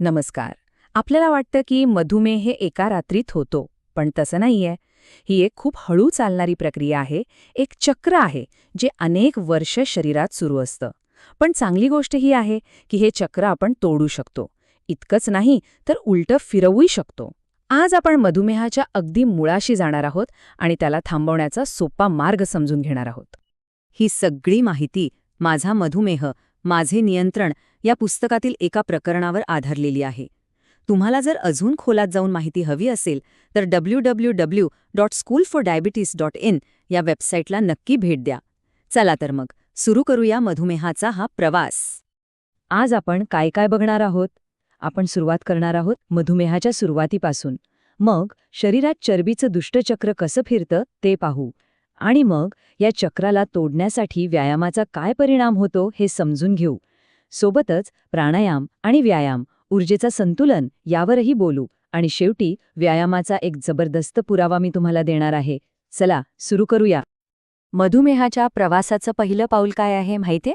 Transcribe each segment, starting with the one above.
नमस्कार. आपल्याला वाटतं की मधुमेह हे एका रात्रीत होतो पण तसं नाहीये. ही एक खूप हळू चालणारी प्रक्रिया आहे एक चक्र आहे जे अनेक वर्ष शरीरात सुरू असतं. पण चांगली गोष्ट ही आहे की हे चक्र आपण तोडू शकतो. इतकंच नाही तर उलटं फिरवूही शकतो. आज आपण मधुमेहाच्या अगदी मुळाशी जाणार आहोत आणि त्याला थांबवण्याचा सोपा मार्ग समजून घेणार आहोत. ही सगळी माहिती माझा मधुमेह माझे नियंत्रण या पुस्तकातील एका प्रकरणावर आधारलेली आहे. तुम्हाला जर अजून खोलात जाऊन माहिती हवी असेल तर W W W dot school for diabetes dot in या वेबसाईटला नक्की भेट द्या. चला तर मग सुरू करूया मधुमेहाचा हा प्रवास. आज आपण काय काय बघणार आहोत? आपण सुरुवात करणार आहोत मधुमेहाच्या सुरुवातीपासून. मग शरीरात चरबीचं दुष्टचक्र कसं फिरतं ते पाहू. आणि मग या चक्राला तोडण्यासाठी व्यायामाचा काय परिणाम होतो हे समजून घेऊ. सोबतच प्राणायाम आणि व्यायाम ऊर्जेचा संतुलन यावरही बोलू. आणि शेवटी व्यायामाचा एक जबरदस्त पुरावा मी तुम्हाला देणार आहे. चला सुरू करूया. मधुमेहाच्या प्रवासाचं पहिलं पाऊल काय आहे माहितीये?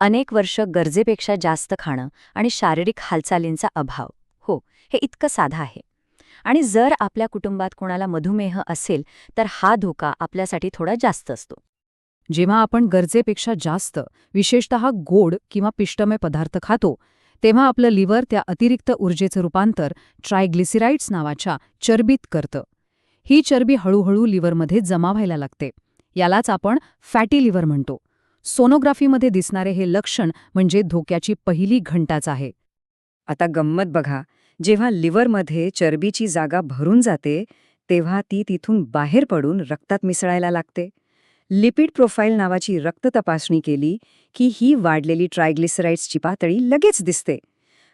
अनेक वर्ष गरजेपेक्षा जास्त खाणं आणि शारीरिक हालचालींचा अभाव. हो हे इतकं साधं आहे. आणि जर आपल्या कुटुंबात कोणाला मधुमेह असेल तर हा धोका आपल्यासाठी थोडा जास्त असतो. जेव्हा आपण गरजेपेक्षा जास्त विशेषत गोड किंवा पिष्टमय पदार्थ खातो तेव्हा आपलं लिव्हर त्या अतिरिक्त ऊर्जेचं रूपांतर ट्रायग्लिसिराइड्स नावाच्या चरबीत करतं. ही चरबी हळूहळू लिव्हरमध्ये जमा व्हायला लागते. यालाच आपण फॅटी लिव्हर म्हणतो. सोनोग्राफीमध्ये दिसणारे हे लक्षण म्हणजे धोक्याची पहिली घंटाच आहे. आता गंमत बघा. जेव्हा लिव्हरमध्ये चरबीची जागा भरून जाते तेव्हा ती तिथून बाहेर पडून रक्तात मिसळायला लागते. लिपिड प्रोफाईल नावाची रक्त तपासणी केली की ही वाढलेली ट्रायग्लिसराइड्सची पातळी लगेच दिसते.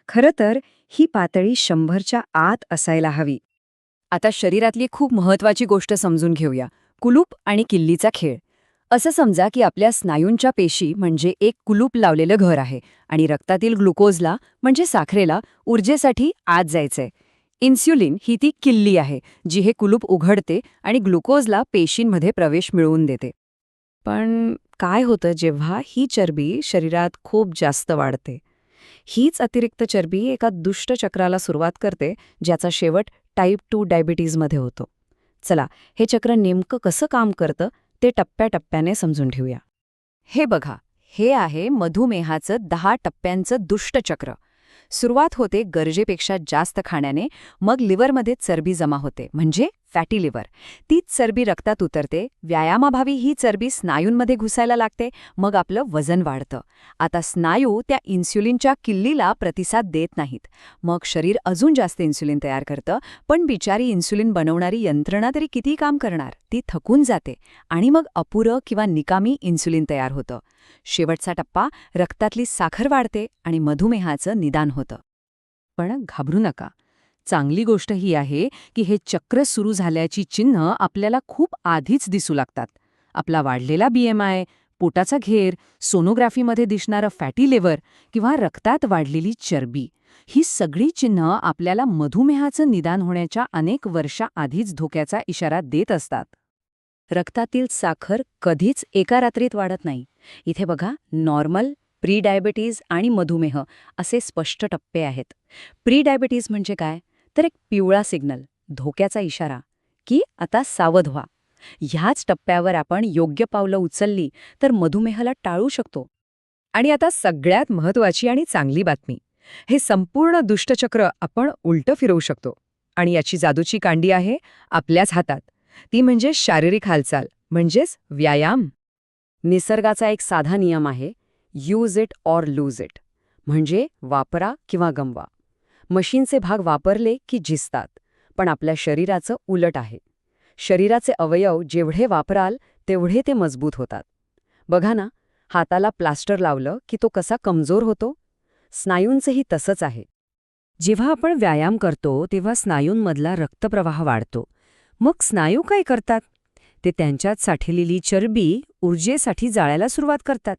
खरं तर ही पातळी शंभरच्या आत असायला हवी. आता शरीरातली खूप महत्वाची गोष्ट समजून घेऊया. कुलूप आणि किल्लीचा खेळ. असं समजा की आपल्या स्नायूंच्या पेशी म्हणजे एक कुलूप लावलेलं घर आहे आणि रक्तातील ग्लुकोजला म्हणजे साखरेला ऊर्जेसाठी आत जायचंय. इन्स्युलिन ही ती किल्ली आहे जी हे कुलूप उघडते आणि ग्लुकोजला पेशींमध्ये प्रवेश मिळवून देते. पण काय होतं जेव्हा ही चरबी शरीरात खूप जास्त वाढते? हीच अतिरिक्त चरबी एका दुष्ट चक्राला सुरुवात करते ज्याचा शेवट टाईप टू डायबिटीजमध्ये होतो. चला हे चक्र नेमकं कसं काम करतं ते टप्प्याटप्प्याने समजून ठेवूया हे बघा हे आहे मधुमेहाचं दहा टप्प्यांचं दुष्टचक्र. सुरुवात होते गरजेपेक्षा जास्त खाण्याने मग लिव्हरमध्ये चरबी जमा होते. म्हणजे? Fatty liver. तीच चरबी रक्तात उतरते व्यायामाभावी ही चरबी स्नायूंमध्ये घुसायला लागते मग आपलं वजन वाढतं. आता स्नायू त्या इन्स्युलिनच्या किल्लीला प्रतिसाद देत नाहीत. मग शरीर अजून जास्त इन्स्युलिन तयार करतं पण बिचारी इन्स्युलिन बनवणारी यंत्रणा तरी किती काम करणार? ती थकून जाते आणि मग अपुरं किंवा निकामी इन्स्युलिन तयार होतं. शेवटचा टप्पा रक्तातली साखर वाढते आणि मधुमेहाचं निदान होतं. पण घाबरू नका. चांगली गोष्ट ही आहे की हे चक्र सुरू झाल्याची चिन्ह आपल्याला खूप आधीच दिसू लागतात. आपला वाढलेला बीएमआय पोटाचा घेर सोनोग्राफीमध्ये दिसणारं फॅटी लेवर किंवा रक्तात वाढलेली चरबी ही सगळी चिन्ह आपल्याला मधुमेहाचं निदान होण्याच्या अनेक वर्षाआधीच धोक्याचा इशारा देत असतात. रक्तातील साखर कधीच एका रात्रीत वाढत नाही. इथे बघा नॉर्मल प्री डायबिटीज आणि मधुमेह असे स्पष्ट टप्पे आहेत. प्री डायबिटीज म्हणजे काय? तर एक पिवळा सिग्नल धोक्याचा इशारा की आता सावध व्हा. ह्याच टप्प्यावर आपण योग्य पावलं उचलली तर मधुमेहाला टाळू शकतो. आणि आता सगळ्यात महत्वाची आणि चांगली बातमी. हे संपूर्ण दुष्टचक्र आपण उलटं फिरवू शकतो. आणि याची जादूची कांडी आहे आपल्याच हातात. ती म्हणजे शारीरिक हालचाल म्हणजेच व्यायाम. निसर्गाचा एक साधा नियम आहे use it or lose it. म्हणजे वापरा किंवा गमवा. मशीनचे भाग वापरले की झिजतात पण आपल्या शरीराचं उलट आहे. शरीराचे अवयव जेवढे वापराल तेवढे ते मजबूत होतात. बघा ना हाताला प्लास्टर लावलं की तो कसा कमजोर होतो? स्नायूंचंही तसंच आहे. जेव्हा आपण व्यायाम करतो तेव्हा स्नायूंमधला रक्तप्रवाह वाढतो. मग स्नायू काय करतात? ते त्यांच्यात साठलेली चरबी ऊर्जेसाठी जाळायला सुरुवात करतात.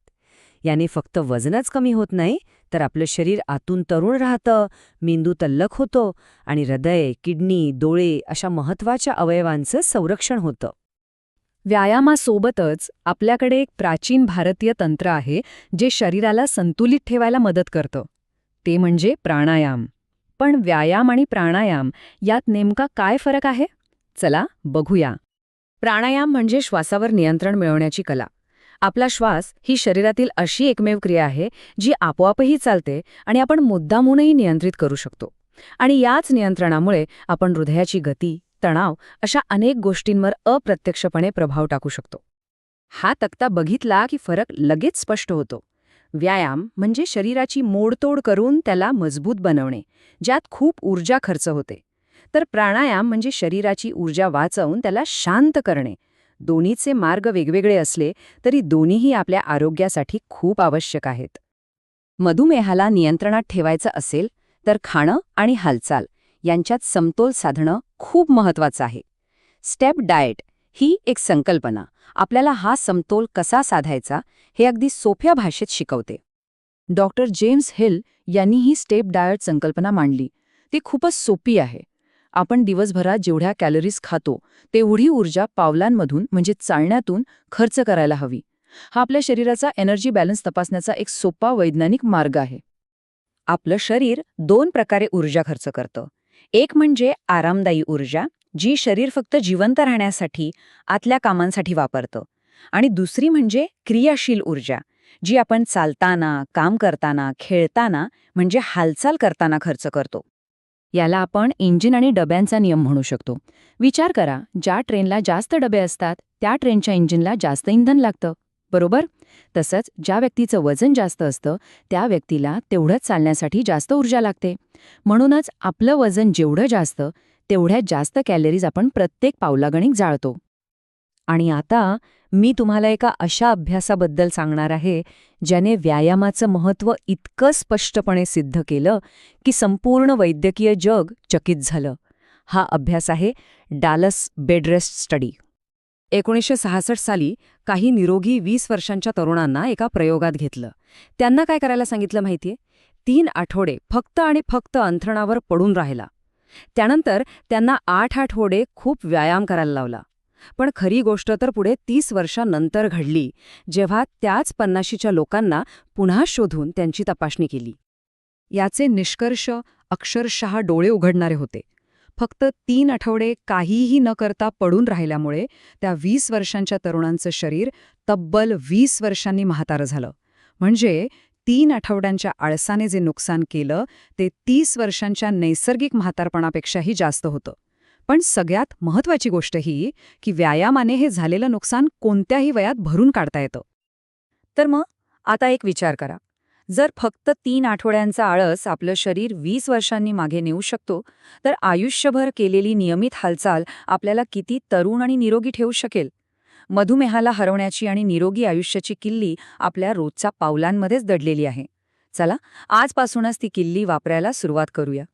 याने फक्त वजनच कमी होत नाही तर आपलं शरीर आतून तरुण राहतं मेंदू तल्लक होतो आणि हृदय किडनी डोळे अशा महत्त्वाच्या अवयवांचं संरक्षण होतं. व्यायामासोबतच आपल्याकडे एक प्राचीन भारतीय तंत्र आहे जे शरीराला संतुलित ठेवायला मदत करतं. ते म्हणजे प्राणायाम. पण व्यायाम आणि प्राणायाम यात नेमका काय फरक आहे? चला बघूया. प्राणायाम म्हणजे श्वासावर नियंत्रण मिळवण्याची कला. आपला श्वास ही शरीरातील अशी एकमेव क्रिया आहे जी आपोआपही चालते आणि आपण मुद्दामूनही नियंत्रित करू शकतो. आणि याच नियंत्रणामुळे आपण हृदयाची गती तणाव अशा अनेक गोष्टींवर अप्रत्यक्षपणे प्रभाव टाकू शकतो. हा तक्ता बघितला की फरक लगेच स्पष्ट होतो. व्यायाम म्हणजे शरीराची मोडतोड करून त्याला मजबूत बनवणे ज्यात खूप ऊर्जा खर्च होते. तर प्राणायाम म्हणजे शरीराची ऊर्जा वाचवून त्याला शांत करणे दोन्हीचे मार्ग वेगवेगळे असले तरी दोन्हीही आपल्या आरोग्यासाठी खूप आवश्यक आहेत. मधुमेहाला नियंत्रणात ठेवायचं असेल तर खाणं आणि हालचाल यांच्यात समतोल साधणं खूप महत्वाचं आहे. स्टेप डाएट ही एक संकल्पना. आपल्याला हा समतोल कसा साधायचा हे अगदी सोप्या भाषेत शिकवते. डॉक्टर जेम्स हिल यांनी ही स्टेप डाएट संकल्पना मांडली. ती खूपच सोपी आहे. आपण दिवसभरात जेवढ्या कॅलरीज खातो तेवढी ऊर्जा पावलांमधून म्हणजे चालण्यातून खर्च करायला हवी. हा आपल्या शरीराचा एनर्जी बॅलन्स तपासण्याचा एक सोपा वैज्ञानिक मार्ग आहे. आपलं शरीर दोन प्रकारे ऊर्जा खर्च करतं. एक म्हणजे आरामदायी ऊर्जा जी शरीर फक्त जिवंत राहण्यासाठी आतल्या कामांसाठी वापरतं. आणि दुसरी म्हणजे क्रियाशील ऊर्जा जी आपण चालताना काम करताना खेळताना म्हणजे हालचाल करताना खर्च करतो. याला आपण इंजिन आणि डब्यांचा नियम म्हणू शकतो. विचार करा ज्या ट्रेनला जास्त डबे असतात त्या ट्रेनच्या इंजिनला जास्त इंधन लागतं बरोबर? तसंच ज्या व्यक्तीचं वजन जास्त असतं त्या व्यक्तीला तेवढंच चालण्यासाठी जास्त ऊर्जा लागते. म्हणूनच आपलं वजन जेवढं जास्त तेवढ्यात जास्त कॅलरीज आपण प्रत्येक पावलागणिक जाळतो. आणि आता मी तुम्हाला एका अशा अभ्यासाबद्दल सांगणार आहे ज्याने व्यायामाचं महत्त्व इतकं स्पष्टपणे सिद्ध केलं की संपूर्ण वैद्यकीय जग चकित झालं. हा अभ्यास आहे डालस बेडरेस्ट स्टडी. एकोणीसशे सहासष्ट साली काही निरोगी वीस वर्षांच्या तरुणांना एका प्रयोगात घेतलं. त्यांना काय करायला सांगितलं माहितीये? तीन आठवडे फक्त आणि फक्त अंथरणावर पडून राहिला. त्यानंतर त्यांना आठ आठवडे खूप व्यायाम करायला लावला. पण खरी गोष्ट तर पुढे तीस वर्षांनंतर घडली जेव्हा त्याच पन्नाशीच्या लोकांना पुन्हा शोधून त्यांची तपासणी केली. याचे निष्कर्ष अक्षरशः डोळे उघडणारे होते. फक्त तीन आठवडे काहीही न करता पडून राहिल्यामुळे त्या वीस वर्षांच्या तरुणांचं शरीर तब्बल वीस वर्षांनी म्हातारं झालं. म्हणजे तीन आठवड्यांच्या आळसाने जे नुकसान केलं ते तीस वर्षांच्या नैसर्गिक म्हातारपणापेक्षाही जास्त होतं. पण सगळ्यात महत्वाची गोष्ट ही की व्यायामाने हे झालेलं नुकसान कोणत्याही वयात भरून काढता येतं. तर मग आता एक विचार करा. जर फक्त तीन आठवड्यांचा आळस आपलं शरीर वीस वर्षांनी मागे नेऊ शकतो तर आयुष्यभर केलेली नियमित हालचाल आपल्याला किती तरुण आणि निरोगी ठेवू शकेल? मधुमेहाला हरवण्याची आणि निरोगी आयुष्याची किल्ली आपल्या रोजच्या पावलांमध्येच दडलेली आहे. चला आजपासूनच ती किल्ली वापरायला सुरुवात करूया.